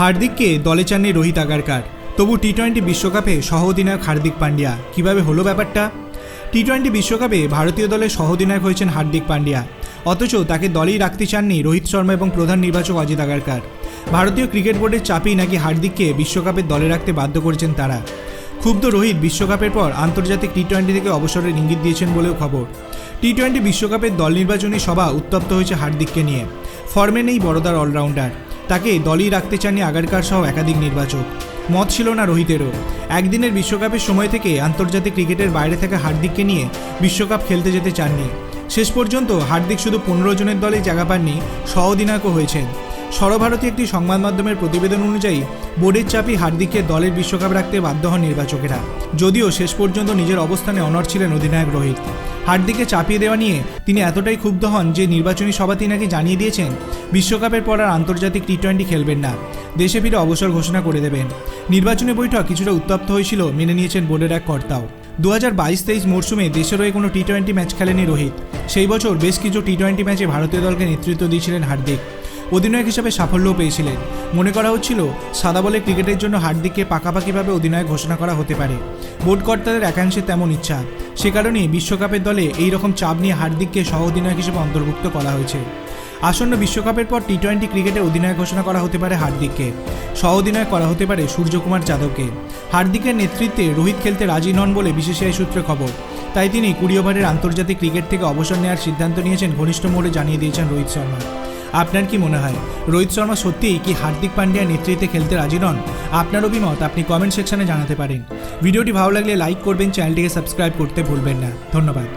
হার্দিককে দলে চাননি রোহিত আগারকার। তবু টি টোয়েন্টি বিশ্বকাপে সহ অধিনায়ক হার্দিক পান্ডিয়া। কীভাবে হলো ব্যাপারটা? টি টোয়েন্টি বিশ্বকাপে ভারতীয় দলের সহ অধিনায়ক হয়েছেন হার্দিক পান্ডিয়া। অথচ তাকে দলেই রাখতে চাননি রোহিত শর্মা এবং প্রধান নির্বাচক অজিত আগারকার। ভারতীয় ক্রিকেট বোর্ডের চাপেই নাকি হার্দিককে বিশ্বকাপের দলে রাখতে বাধ্য করেছেন তারা। ক্ষুব্ধ রোহিত বিশ্বকাপের পর আন্তর্জাতিক টি টোয়েন্টি থেকে অবসরের ইঙ্গিত দিয়েছেন বলেও খবর। টি টোয়েন্টি বিশ্বকাপের দল নির্বাচনী সভা উত্তপ্ত হয়েছে হার্দিককে নিয়ে। ফর্মে নেই বড়দার অলরাউন্ডার। তাকে দলই রাখতে চাননি আগারকার সহ একাধিক নির্বাচক। মত ছিল না রোহিতেরও। একদিনের বিশ্বকাপের সময় থেকে আন্তর্জাতিক ক্রিকেটের বাইরে থাকা হার্দিককে নিয়ে বিশ্বকাপ খেলতে যেতে চাননি। শেষ পর্যন্ত হার্দিক শুধু পনেরো জনের দলে জায়গা পাননি সহ অধিনায়কও হয়েছেন। সর্বভারতীয় একটি সংবাদ মাধ্যমের প্রতিবেদন অনুযায়ী, বোর্ডের চাপই হার্দিককে দলের বিশ্বকাপ রাখতে বাধ্য হন নির্বাচকেরা। যদিও শেষ পর্যন্ত নিজের অবস্থানে অনড় ছিলেন অধিনায়ক রোহিত। হার্দিককে চাপিয়ে দেওয়া নিয়ে তিনি এতটাই ক্ষুব্ধ হন যে নির্বাচনী সভা তিনি জানিয়ে দিয়েছেন, বিশ্বকাপের পর আর আন্তর্জাতিক টি টোয়েন্টি খেলবেন না। দেশে ফিরে অবসর ঘোষণা করে দেবেন। নির্বাচনী বৈঠক কিছুটা উত্তপ্ত হয়েছিল, মেনে নিয়েছেন বোর্ডের এক কর্তাও। দু হাজার বাইশ তেইশ মরশুমে দেশের হয়ে কোনো টি টোয়েন্টি ম্যাচ খেলেনি রোহিত। সেই বছর বেশ কিছু টি টোয়েন্টি ম্যাচে ভারতীয় দলকে নেতৃত্ব দিয়েছিলেন হার্দিক। অধিনায়ক হিসেবে সাফল্যও পেয়েছিলেন। মনে করা হচ্ছিল, সাদা বলে ক্রিকেটের জন্য হার্দিককে পাকাপাকিভাবে অধিনায়ক ঘোষণা করা হতে পারে। বোর্ড কর্তাদের একাংশে তেমন ইচ্ছা। সে কারণেই বিশ্বকাপের দলে এই রকম চাপ নিয়ে হার্দিককে সহ অধিনায়ক হিসেবে অন্তর্ভুক্ত করা হয়েছে। আসন্ন বিশ্বকাপের পর টি টোয়েন্টি ক্রিকেটে অধিনায়ক ঘোষণা করা হতে পারে হার্দিককে। সহ অধিনায়ক করা হতে পারে সূর্যকুমার যাদবকে। হার্দিকের নেতৃত্বে রোহিত খেলতে রাজি নন বলে বিশেষায়ী সূত্রে খবর। তাই তিনি কুড়ি ওভারের আন্তর্জাতিক ক্রিকেট থেকে অবসর নেওয়ার সিদ্ধান্ত নিয়েছেন, ঘনিষ্ঠ মোড়ে জানিয়ে দিয়েছেন রোহিত শর্মা। আপনার কি মনে হয়? রোহিত শর্মা সত্যিই কি হার্দিক পান্ডিয়া নেতৃত্বে খেলতে রাজি নন? আপনার অভিমত আপনি কমেন্ট সেকশনে জানাতে পারেন। ভিডিওটি ভালো লাগলে লাইক করবেন চ্যানেলটিকে সাবস্ক্রাইব করতে ভুলবেন না। ধন্যবাদ।